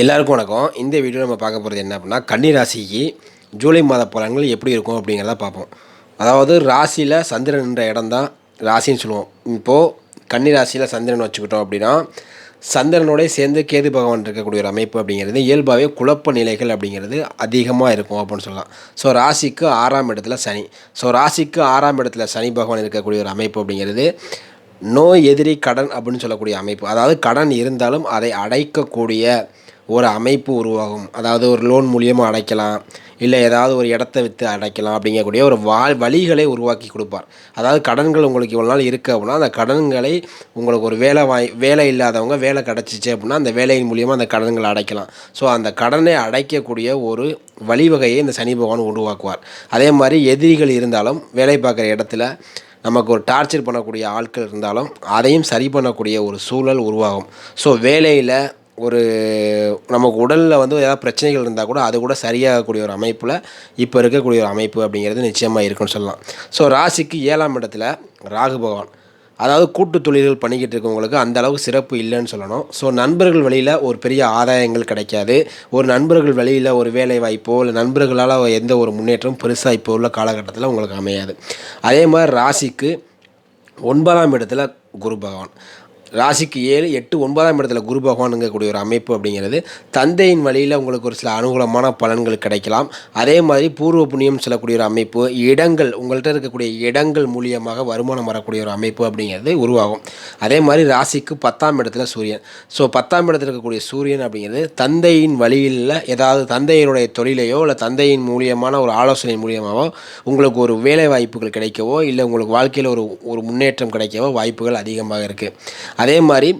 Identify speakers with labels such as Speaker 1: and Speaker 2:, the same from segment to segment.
Speaker 1: எல்லாருக்கும் வணக்கம். இந்த வீடியோ நம்ம பார்க்க போகிறது என்ன அப்படின்னா கன்னி ராசிக்கு ஜூலை மாத பலன்கள் எப்படி இருக்கும் அப்படிங்கிறத பார்ப்போம். அதாவது ராசியில் சந்திரன் என்ற இடம் தான் ராசின்னு சொல்லுவோம். இப்போது கன்னி ராசியில் சந்திரன் வச்சுக்கிட்டோம் அப்படின்னா சந்திரனோடய சேர்ந்து கேது பகவான் இருக்கக்கூடிய ஒரு அமைப்பு அப்படிங்கிறது இயல்பாகவே குழப்ப நிலைகள் அப்படிங்கிறது அதிகமாக இருக்கும் அப்படின்னு சொல்லலாம். ஸோ ராசிக்கு ஆறாம் இடத்துல சனி. ஸோ ராசிக்கு ஆறாம் இடத்துல சனி பகவான் இருக்கக்கூடிய ஒரு அமைப்பு அப்படிங்கிறது நோய் எதிரி கடன் அப்படின்னு சொல்லக்கூடிய அமைப்பு. அதாவது கடன் இருந்தாலும் அதை அடைக்கக்கூடிய ஒரு அமைப்பு உருவாகும். அதாவது ஒரு லோன் மூலியமாக அடைக்கலாம். இல்லை ஏதாவது ஒரு இடத்த விற்று அடைக்கலாம் அப்படிங்கக்கூடிய ஒரு வா வழிகளை உருவாக்கி கொடுப்பார். அதாவது கடன்கள் உங்களுக்கு இவ்வளோ நாள் இருக்குது அப்படின்னா அந்த கடன்களை உங்களுக்கு ஒரு வேலை வாய் வேலை இல்லாதவங்க வேலை கிடச்சிச்சு அப்படின்னா அந்த வேலையின் மூலியமாக அந்த கடன்களை அடைக்கலாம். ஸோ அந்த கடனை அடைக்கக்கூடிய ஒரு வழிவகையை இந்த சனி பகவான் உருவாக்குவார். அதே மாதிரி எதிரிகள் இருந்தாலும் வேலை பார்க்குற இடத்துல நமக்கு ஒரு டார்ச்சர் பண்ணக்கூடிய ஆட்கள் இருந்தாலும் அதையும் சரி பண்ணக்கூடிய ஒரு சூழல் உருவாகும். ஸோ வேலையில் ஒரு நமக்கு உடலில் வந்து ஏதாவது பிரச்சனைகள் இருந்தால் கூட அது கூட சரியாகக்கூடிய ஒரு அமைப்பில் இப்போ இருக்கக்கூடிய ஒரு அமைப்பு அப்படிங்கிறது நிச்சயமாக இருக்குன்னு சொல்லலாம். ஸோ ராசிக்கு ஏழாம் இடத்துல ராகு பகவான். அதாவது கூட்டு தொழில்கள் பண்ணிக்கிட்டு இருக்கவங்களுக்கு அந்த அளவுக்கு சிறப்பு இல்லைன்னு சொல்லணும். ஸோ நண்பர்கள் வழியில் ஒரு பெரிய ஆதாயங்கள் கிடைக்காது. ஒரு நண்பர்கள் வழியில் ஒரு வேலை வாய்ப்போ இல்லை நண்பர்களால் எந்த ஒரு முன்னேற்றமும் பெருசாக இப்போ உள்ள காலகட்டத்தில் உங்களுக்கு அமையாது. அதே மாதிரி ராசிக்கு ஒன்பதாம் இடத்துல குரு பகவான். ராசிக்கு ஏழு எட்டு ஒன்பதாம் இடத்துல குரு பகவானுங்கக்கூடிய ஒரு அமைப்பு அப்படிங்கிறது. தந்தையின் வழியில் உங்களுக்கு ஒரு சில அனுகூலமான பலன்கள் கிடைக்கலாம். அதே மாதிரி பூர்வ புண்ணியம் சொல்லக்கூடிய ஒரு அமைப்பு இடங்கள் உங்கள்கிட்ட இருக்கக்கூடிய இடங்கள் மூலியமாக வருமானம் வரக்கூடிய ஒரு அமைப்பு அப்படிங்கிறது உருவாகும். அதே மாதிரி ராசிக்கு பத்தாம் இடத்துல சூரியன். ஸோ பத்தாம் இடத்துல இருக்கக்கூடிய சூரியன் அப்படிங்கிறது தந்தையின் வழியில் ஏதாவது தந்தையினுடைய தொழிலையோ இல்லை தந்தையின் மூலியமான ஒரு ஆலோசனை மூலியமாகவோ உங்களுக்கு ஒரு வேலை வாய்ப்புகள் கிடைக்கவோ இல்லை உங்களுக்கு வாழ்க்கையில் ஒரு ஒரு முன்னேற்றம் கிடைக்கவோ வாய்ப்புகள் அதிகமாக இருக்குது அதே மாதிரி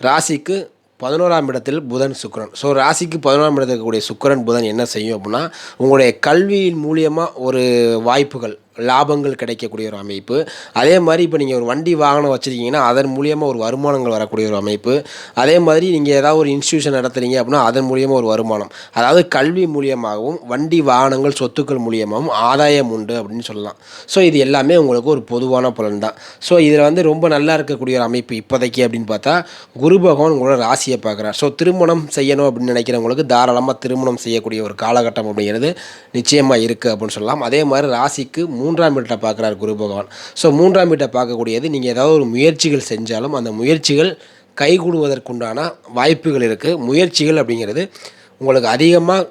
Speaker 1: ராசிக்கு பதினோராம் இடத்தில் புதன் சுக்கரன். ஸோ ராசிக்கு பதினோராம் இடத்தில் இருக்கக்கூடிய சுக்கிரன் புதன் என்ன செய்யும் அப்படின்னா உங்களுடைய கல்வியின் மூலியமாக ஒரு வாய்ப்புகள் லாபங்கள் கிடைக்கக்கூடிய ஒரு அமைப்பு. அதே மாதிரி இப்போ நீங்கள் ஒரு வண்டி வாகனம் வச்சுருக்கீங்கன்னா அதன் மூலியமாக ஒரு வருமானங்கள் வரக்கூடிய ஒரு அமைப்பு. அதே மாதிரி நீங்கள் ஏதாவது ஒரு இன்ஸ்டியூஷன் நடத்துகிறீங்க அப்படின்னா அதன் மூலியமாக ஒரு வருமானம். அதாவது கல்வி மூலியமாகவும் வண்டி வாகனங்கள் சொத்துக்கள் மூலியமாகவும் ஆதாயம் உண்டு அப்படின்னு சொல்லலாம். ஸோ இது எல்லாமே உங்களுக்கு ஒரு பொதுவான பலன் தான் ஸோ இதில் வந்து ரொம்ப நல்லா இருக்கக்கூடிய ஒரு அமைப்பு இப்போதைக்கு அப்படின்னு பார்த்தா குரு பகவான் உங்களோட ராசியை பார்க்குறார். ஸோ திருமணம் செய்யணும் அப்படின்னு நினைக்கிறவங்களுக்கு தாராளமாக திருமணம் செய்யக்கூடிய ஒரு காலகட்டம் அப்படிங்கிறது நிச்சயமாக இருக்குது அப்படின்னு சொல்லலாம். அதே மாதிரி ராசிக்கு மூன்றாம் வீட்டை பார்க்குறார் குரு பகவான். ஸோ மூன்றாம் வீட்டை பார்க்கக்கூடியது நீங்கள் ஏதாவது ஒரு முயற்சிகள் செஞ்சாலும் அந்த முயற்சிகள் கைகூடுவதற்குண்டான வாய்ப்புகள் இருக்குது முயற்சிகள் அப்படிங்கிறது உங்களுக்கு அதிகமாக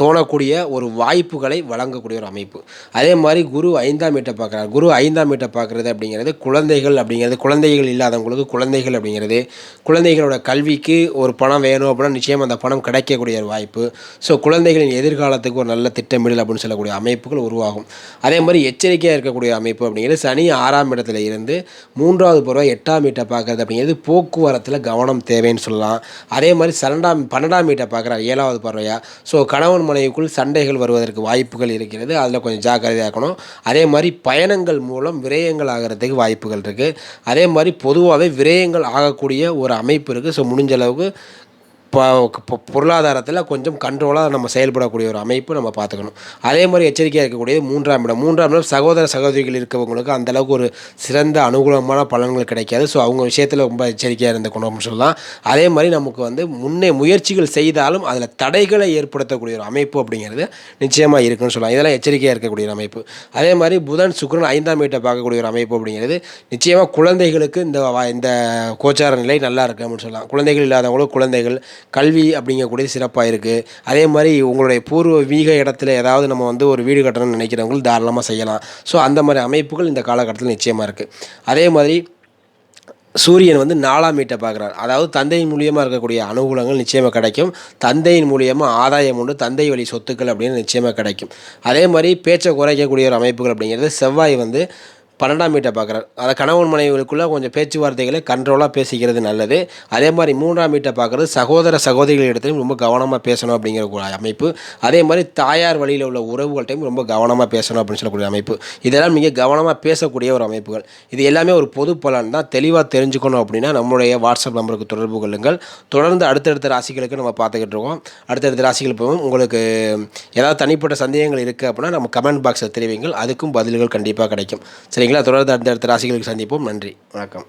Speaker 1: தோணக்கூடிய ஒரு வாய்ப்புகளை வழங்கக்கூடிய ஒரு அமைப்பு. அதே மாதிரி குரு ஐந்தாம் வீட்டை பார்க்குறாரு. குரு ஐந்தாம் வீட்டை பார்க்குறது அப்படிங்கிறது குழந்தைகள் அப்படிங்கிறது குழந்தைகள் இல்லாதவங்களுக்கு குழந்தைகள் அப்படிங்கிறது. குழந்தைகளோட கல்விக்கு ஒரு பணம் வேணும் அப்படின்னா நிச்சயம் அந்த பணம் கிடைக்கக்கூடிய ஒரு வாய்ப்பு. ஸோ குழந்தைகளின் எதிர்காலத்துக்கு ஒரு நல்ல திட்டமிடல் அப்படின்னு சொல்லக்கூடிய அமைப்புகள் உருவாகும். அதே மாதிரி எச்சரிக்கையாக இருக்கக்கூடிய அமைப்பு அப்படிங்கிறது சனி ஆறாம் இடத்துல இருந்து மூன்றாவது பருவம் எட்டாம் வீட்டை பார்க்குறது அப்படிங்கிறது போக்குவரத்தில் கவனம் தேவைன்னு சொல்லலாம். அதே மாதிரி பன்னெண்டாம் பன்னெண்டாம் வீட்டை பார்க்குறாரு. ஏழாவது பறவையாக ஸோ கணவன் மனைவிக்குள் சண்டைகள் வருவதற்கு வாய்ப்புகள் இருக்கிறது. அதில் கொஞ்சம் ஜாக்கிரதையாக இருக்கணும். அதே மாதிரி பயணங்கள் மூலம் விரயங்கள் ஆகிறதுக்கு வாய்ப்புகள் இருக்குது அதே மாதிரி பொதுவாகவே விரயங்கள் ஆகக்கூடிய ஒரு அமைப்பு இருக்குது ஸோ முடிஞ்ச அளவுக்கு பொருளாதாரத்தில் கொஞ்சம் கண்ட்ரோலாக நம்ம செயல்படக்கூடிய ஒரு அமைப்பு நம்ம பார்த்துக்கணும். அதே மாதிரி எச்சரிக்கையாக இருக்கக்கூடியது மூன்றாம் இடம். மூன்றாம் இடம் சகோதர சகோதரிகள் இருக்கவங்களுக்கு அந்தளவுக்கு ஒரு சிறந்த அனுகூலமான பலன்கள் கிடைக்காது. ஸோ அவங்க விஷயத்தில் ரொம்ப எச்சரிக்கையாக இருந்துக்கணும் அப்படின்னு சொல்லலாம். அதே மாதிரி நமக்கு வந்து முன்னே முயற்சிகள் செய்தாலும் அதில் தடைகளை ஏற்படுத்தக்கூடிய ஒரு அமைப்பு அப்படிங்கிறது நிச்சயமாக இருக்குன்னு சொல்லலாம். இதெல்லாம் எச்சரிக்கையாக இருக்கக்கூடிய ஒரு அமைப்பு. அதே மாதிரி புதன் சுக்கரன் ஐந்தாம் வீட்டை பார்க்கக்கூடிய ஒரு அமைப்பு அப்படிங்கிறது நிச்சயமாக குழந்தைகளுக்கு இந்த இந்த கோச்சார நிலை நல்லா இருக்குது அப்படின்னு சொல்லலாம். குழந்தைகள் இல்லாதவங்களும் குழந்தைகள் கல்வி அப்படிங்கக்கூடிய சிறப்பாக இருக்குது அதே மாதிரி உங்களுடைய பூர்வ வீக இடத்துல ஏதாவது நம்ம வந்து ஒரு வீடு கட்டணும்னு நினைக்கிறவங்களும் தாராளமாக செய்யலாம். ஸோ அந்த மாதிரி அமைப்புகள் இந்த காலகட்டத்தில் நிச்சயமாக இருக்குது அதே மாதிரி சூரியன் வந்து நாலாம் வீட்டை பார்க்குறாரு. அதாவது தந்தையின் மூலியமாக இருக்கக்கூடிய அனுகூலங்கள் நிச்சயமாக கிடைக்கும். தந்தையின் மூலியமாக ஆதாயம் உண்டு. தந்தை வழி சொத்துக்கள் அப்படின்னு நிச்சயமாக கிடைக்கும். அதே மாதிரி பேச்சை குறைக்கக்கூடிய ஒரு அமைப்புகள் அப்படிங்கிறது செவ்வாய் வந்து பன்னெண்டாம் வீட்டை பார்க்குறார். அதை கணவன் மனைவிகளுக்குள்ளே கொஞ்சம் பேச்சுவார்த்தைகளை கண்ட்ரோலாக பேசிக்கிறது நல்லது. அதே மாதிரி மூன்றாம் வீட்டை பார்க்குறது சகோதர சகோதரிகள் இடத்துலையும் ரொம்ப கவனமாக பேசணும் அப்படிங்கிற அமைப்பு. அதே மாதிரி தாயார் வழியில் உள்ள உறவுகள்கிட்டையும் ரொம்ப கவனமாக பேசணும் அப்படின்னு சொல்லக்கூடிய அமைப்பு. இதெல்லாம் மிக கவனமாக பேசக்கூடிய ஒரு அமைப்புகள். இது எல்லாமே ஒரு பொது பலன் தான். தெளிவாக தெரிஞ்சுக்கணும் அப்படின்னா நம்மளுடைய வாட்ஸ்அப் நம்பருக்கு தொடர்பு கொள்ளுங்கள். தொடர்ந்து அடுத்தடுத்த ராசிகளுக்கு நம்ம பார்த்துக்கிட்டு இருக்கோம். அடுத்தடுத்த ராசிகள் போகும். உங்களுக்கு ஏதாவது தனிப்பட்ட சந்தேகங்கள் இருக்குது அப்படின்னா நம்ம கமெண்ட் பாக்ஸில் தெரிவிங்கள். அதுக்கும் பதில்கள் கண்டிப்பாக கிடைக்கும். சரிங்களா? தொடர்ந்து அடுத்தடுத்த ராசிகளுக்கு சந்திப்போம். நன்றி. வணக்கம்.